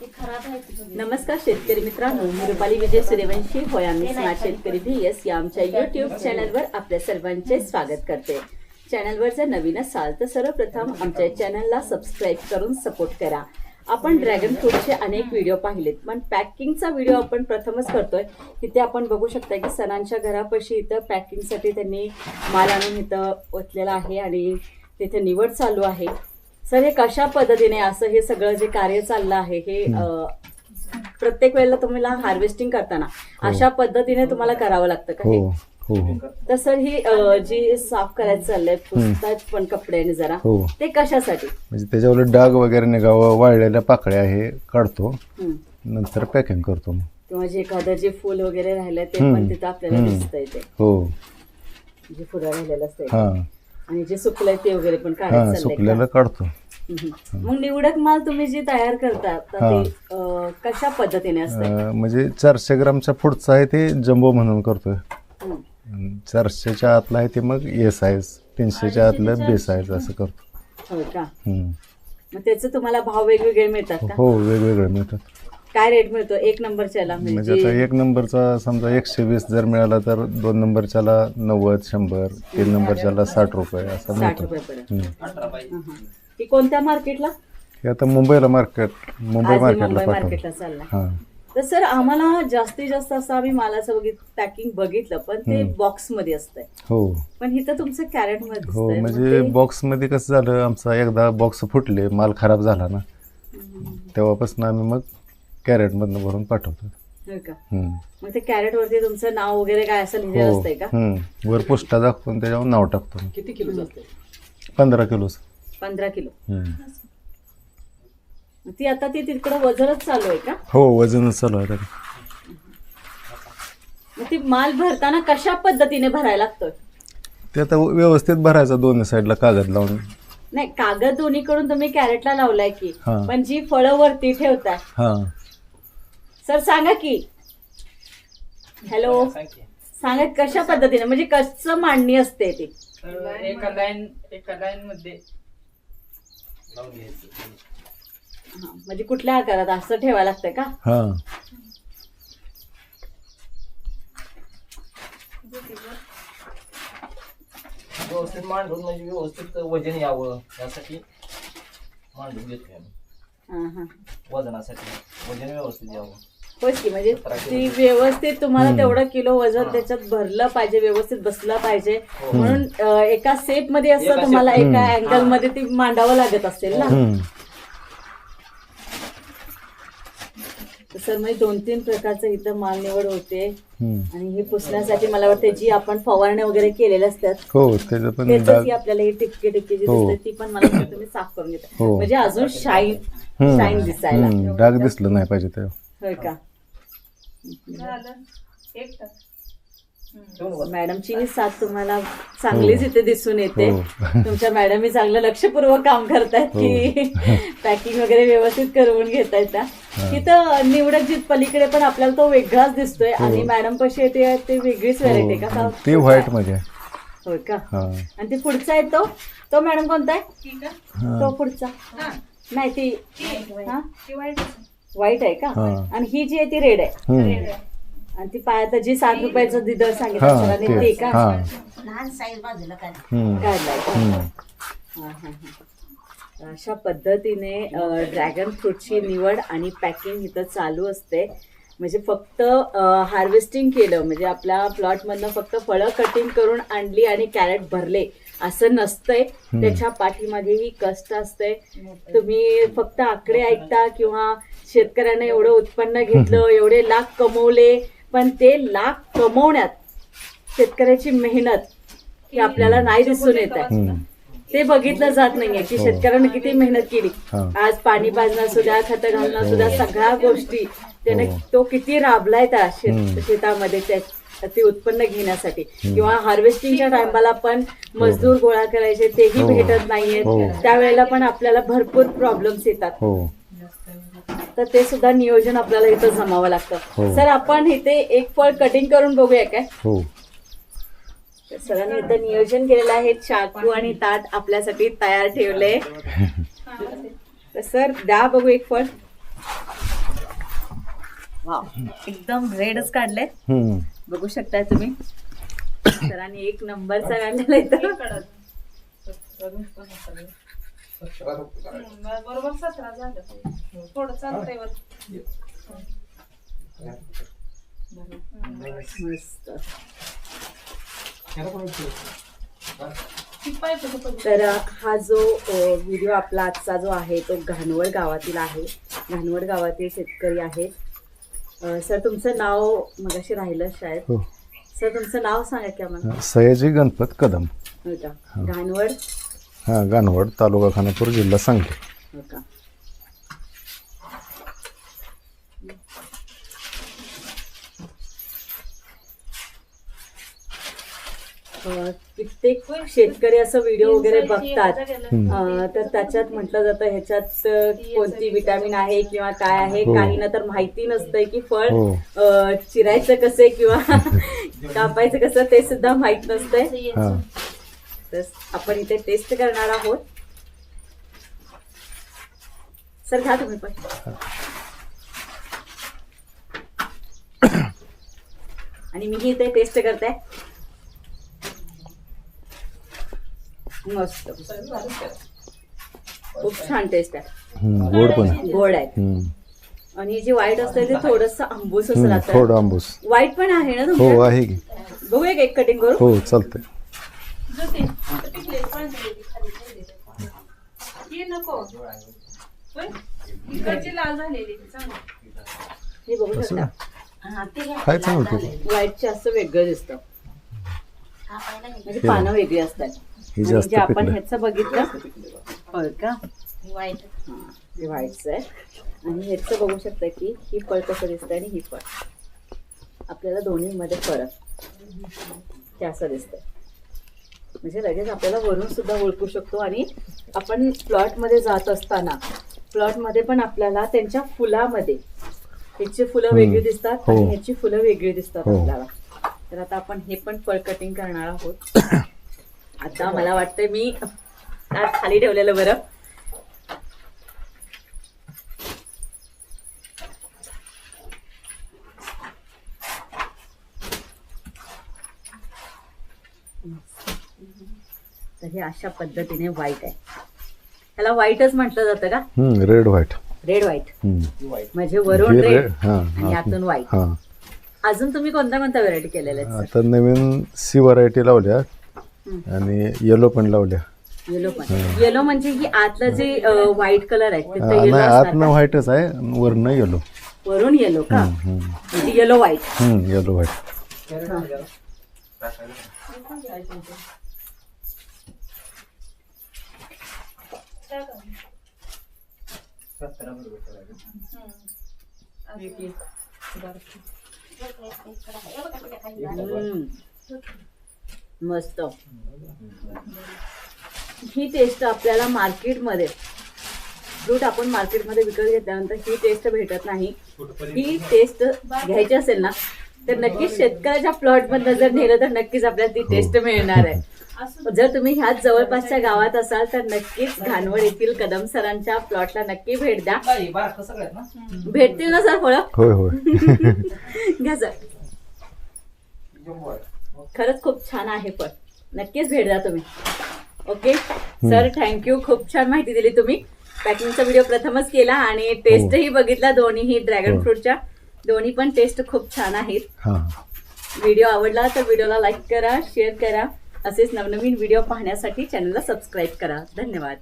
नमस्कार शेतकरी मित्रांनो मी रुपाली विजय सूर्यवंशी. होय आम्ही स्मार्ट शेतकरी व्ही एस या आमच्या युट्यूब चॅनलवर आपल्या सर्वांचे स्वागत करते. चॅनलवर जर नवीन असाल तर सर्वप्रथम आमच्या चॅनलला सबस्क्राईब करून सपोर्ट करा. आपण ड्रॅगन फ्रूटचे अनेक व्हिडिओ पाहिलेत पण पॅकिंगचा व्हिडिओ आपण प्रथमच करतोय. तिथे आपण बघू शकता की सरांच्या घरापाशी इथं पॅकिंगसाठी त्यांनी माल आणून इथं ओतलेला आहे आणि तिथे निवड चालू आहे. सर हे कशा पद्धतीने असं हे सगळं जे कार्य चाललं आहे हे प्रत्येक वेळेला तुम्हाला हार्वेस्टिंग करताना अशा पद्धतीने तुम्हाला करावं लागतं का हो? हे? हो हो. तर सर ही अं, जी साफ करायचं चाललंय पुसतात पण कपड्याने जरा हो. ते कशासाठी? म्हणजे त्याच्यावर डाग वगैरे निघावं वाळलेल्या पाकळ्या हे काढतो हं. नंतर पॅकिंग करतो मग. किंवा जे एखादं जे फुल वगैरे राहिलंय ते हं. पण तिथं आपल्याला हं. दिसतंय ते. हो. जे फुलं राहिलेलं असतंय हा. आणि जे सुकलंय ते वगैरे पण हा काढायचं चाललंय सुकलेलं? काढतो हं. मग निवडक माल तुम्ही जे तयार करता तर हा. ते अं, कशा पद्धतीने अं, म्हणजे चारशे ग्रामच्या पुढचं आहे ते जम्बो म्हणून करतोय हं. अन् चारशेच्या आतलं आहे ते मग ए साईज तीनशेच्या आतलं बे साईज असं करतो होय का हम्म. मग त्याचे तुम्हाला भाव वेगवेगळे मिळतात का हो वेगवेगळे मिळतात काय रेट मिळतो? एक नंबरच्याला म्हणजे म्हणजे आता एक नंबरचा समजा एकशे वीस जर मिळाला तर दोन नंबरच्याला नव्वद शंभर तीन नंबरच्याला साठ रुपये असा साठ मिळतो. रुपयापर्यंत हम्म. हं, हं. ती कोणत्या मार्केटला हे आता मुंबईला मार्केट मुंबई आज मार्केटला मुंबई पाठवतो मार्केटला हा. तर सर आम्हाला जास्तीत जास्त असं आम्ही मालाचं बघित पॅकिंग बघितलं पण ते हं. बॉक्समध्ये असतंय. हो. पण इथं तुमचं कॅरेटमध्ये हो दिसतंय. मग म्हणजे ते- बॉक्समध्ये कसं झालं आमचा एकदा बॉक्स फुटले माल खराब झाला ना. तेव्हापासून आम्ही मग कॅरेट मधनं भरून पाठवतो होय का? हम्म. मग ते कॅरेट वरती तुमचं नाव वगैरे काय असं लिहिलेलं हो असतंय का? हम्म. वर पोस्टा दाखवून त्याच्यावर नाव टाकतो किती किलो असते पंधरा किलोच पंधरा किलो. हम्म. मग ती आता ती तिकडं वजनच चालू आहे का? हो वजनच चालू आहे. मग ती माल भरताना कशा पद्धतीने भरायला लागतोय? ते आता व्यवस्थित भरायचं दोन्ही साईडला कागद लावून. नाही कागद दोन्हीकडून तुम्ही कॅरेटला लावलाय की हा. पण जी फळं वरती ठेवताय हा. सर सांगा की. हॅलो सांगा कशा पद्धतीने? म्हणजे कसं मांडणी असते ती? एका लाईन एका लाईन मध्ये हा, म्हणजे कुठल्या आकारात? असं ठेवायला लागतंय का? हा. व्यवस्थित मांडून म्हणजे व्यवस्थित वजन यावं यासाठी मांडून घेतोय आम्ही. हा, हा. वजनासाठी वजन व्यवस्थित यावं. होच की म्हणजे ती व्यवस्थित तुम्हाला तेवढं किलो वजन. त्याच्यात भरलं पाहिजे व्यवस्थित बसलं पाहिजे हो. म्हणून एका सेपमध्ये असं तुम्हाला एका. अँगलमध्ये ती मांडावं लागत असेल ना सर म्हणजे दोन तीन प्रकारचं इथं माल निवड होते. आणि हे पुसण्यासाठी मला वाटतं जी आपण फवारण्या वगैरे केलेल्या असतात हो त्याचं पण आपल्याला ही टिपके टिपके जी हो. दिसते ती पण मला वाटतं तुम्ही साफ करून घेता हो. म्हणजे अजून शाईन. शाईन दिसायला. डाग दिसलं नाही पाहिजे तेव्हा होय का ठेवून बघ. मॅडमची साथ तुम्हाला चांगलीच इथे दिसून येते. हो. तुमच्या मॅडम चांगलं लक्षपूर्वक काम करतायत की पॅकिंग वगैरे व्यवस्थित करून घेतायत त्या तिथं निवडक जीत पलीकडे पण आपल्याला तो वेगळाच दिसतोय. आणि मॅडम कशी येते ते वेगळीच व्हरायटी का हो. का? ते व्हाईटमध्ये. आहे. होय का? हा. आणि ते पुढचा आहे तो? तो मॅडम कोणता आहे? हा. तो पुढचा. नाही ती हा? व्हाईट आहे का हा. आणि ही जी आहे ती रेड आहे हम्म. आणि ती पायात जी सात रुपयाचं दिदर हा सांगितलं सरांनी ते का हा लहान साईज बाजूला काय हम्म. काढलाय का? हम्म. हा, हा, हा. अशा पद्धतीने ड्रॅगन फ्रूटची निवड आणि पॅकिंग इथं चालू असते म्हणजे फक्त हार्वेस्टिंग केलं म्हणजे आपल्या प्लॉटमधनं फक्त फळं कटिंग करून आणली आणि कॅरेट भरले असं नसतंय. त्याच्या पाठीमागेही कष्ट असते तुम्ही फक्त आकडे ऐकता किंवा शेतकऱ्यांना एवढं उत्पन्न घेतलं एवढे लाख कमवले पण ते लाख कमवण्यात शेतकऱ्याची मेहनत ही आपल्याला नाही दिसून येत आहे. ते बघितलं जात नाहीये की शेतकऱ्याने किती मेहनत केली. हा. आज पाणी पाजणं असू द्या खतं घालणं असू द्या सगळ्या गोष्टी त्याने हो. तो किती राबलाय त्या शेतामध्ये त्या ते उत्पन्न घेण्यासाठी. किंवा हार्वेस्टिंगच्या टायमाला पण मजदूर गोळा करायचे तेही हो. भेटत नाहीयेत. हो. त्यावेळेला पण आपल्याला भरपूर प्रॉब्लेम्स येतात. हो. तर ते सुद्धा नियोजन आपल्याला इथं जमावं लागतं. हो. सर आपण इथे एक फळ कटिंग करून बघूया काय? हो. सरांनी इथं नियोजन केलेलं आहे. चाकू आणि ताट आपल्यासाठी तयार ठेवले. तर सर द्या बघू एक फळ. वा एकदम रेडच काढले. बघू शकताय तुम्ही. सरांनी एक नंबरचा काढलेला इथं बरोबर सतरा झालं. थोडं चालतंय वर मस्त तर तर हा जो व्हिडिओ आपला आजचा जो आहे तो घाणवड गावातील आहे. घाणवड गावातील शेतकरी आहेत. अ, सर तुमचं नाव मगाशी राहिलं शाळेत. हो. सर तुमचं नाव सांगा की आम्हाला. सयाजी गणपत कदम. हो का? घाणवड? हा गानवड तालुका खानापूर जिल्हा सांगली. हो का? कित्येक शेतकरी असं व्हिडिओ वगैरे बघतात. अ, तर त्याच्यात म्हटलं जातं ह्याच्यात अ, कोणती विटॅमिन आहे किंवा काय आहे हो. काहींना तर माहिती नसतंय की फळ हो. अ, चिरायचं कसे किंवा कापायचं कसं ते सुद्धा माहीत नसतंय. हा. तर आपण इथे टेस्ट करणार आहोत. सर घ्या तुम्ही पण. आणि मी इथे टेस्ट करते. मस्त. खूप छान टेस्ट आहे. हम्म, गोड पण आहे. गोड आहे. हम्म. आणि जी व्हाईट असते ते थोडस आंबूस असं हम्म, राहतं. थोडं आंबूस. व्हाईट पण आहे ना हो आहे की. बघूया का एक कटिंग करू? हो चालतंय. हे नको. होय? इकडची लाल झालेली चांगली. हे बघू असं? शकता. हा, वेगळं दिसतं. हा, पहिला हे म्हणजे पानं वेगळी असतात. हे आणि जास्त जे आपण. ह्याचं बघितलं का. हे व्हाईटचं आहे आणि ह्याचं बघू शकता की ही फळ कसं दिसतं आणि ही फळ आपल्याला दोन्हीमध्ये फरक हे असं दिसतंय म्हणजे लगेच आपल्याला वरून सुद्धा ओळखू शकतो आणि आपण प्लॉटमध्ये जात असताना प्लॉटमध्ये पण आपल्याला त्यांच्या फुलामध्ये ह्याची फुलं. वेगळी दिसतात हो. आणि ह्याची फुलं वेगळी दिसतात हो. आपल्याला तर आता आपण हे पण फळ कटिंग करणार आहोत आता मला वाटतंय मी खाली ठेवलेलं बरं. तर हे अशा पद्धतीने व्हाईट आहे. ह्याला व्हाईटच म्हटलं जातं का? हम्म, रेड व्हाईट रेड व्हाईट. म्हणजे वरून रेड हा आणि आतून व्हाईट अजून तुम्ही कोणत्या कोणत्या व्हरायटी केलेल्या आता नवीन सी व्हरायटी लावल्या. आणि येलो पण लावल्या. येलो पण. येलो म्हणजे ही आतलं जे व्हाईट कलर आहे हा, नाही आतनं व्हाईटच आहे वरनं येलो वरून येलो का? येलो व्हाईट येलो व्हाईट मस्त. ही टेस्ट आपल्याला मार्केटमध्ये फ्रूट आपण मार्केटमध्ये विकत घेतल्यानंतर ही टेस्ट भेटत नाही. ही टेस्ट घ्यायची असेल ना तर नक्कीच शेतकऱ्याच्या प्लॉट मधनं जर नेलं तर नक्कीच आपल्याला ती टेस्ट मिळणार आहे. जर तुम्ही ह्याच जवळपासच्या गावात असाल तर नक्कीच घाणवड येथील कदम सरांच्या प्लॉटला नक्की भेट द्या. भेटतील ना सर फळं होय होय. घ्या सर. खरंच खूप छान आहे पण. नक्कीच भेट द्या तुम्ही. ओके सर थँक्यू खूप छान माहिती दिली तुम्ही. पॅकिंगचा व्हिडिओ प्रथमच केला आणि टेस्टही बघितला दोन्हीही ड्रॅगन हो. फ्रूटच्या दोन्ही पण टेस्ट खूप छान आहेत. हा. व्हिडिओ आवडला तर व्हिडिओला लाईक करा शेअर करा. असेच नवनवीन व्हिडिओ पाहण्यासाठी चॅनलला सबस्क्राईब करा. धन्यवाद.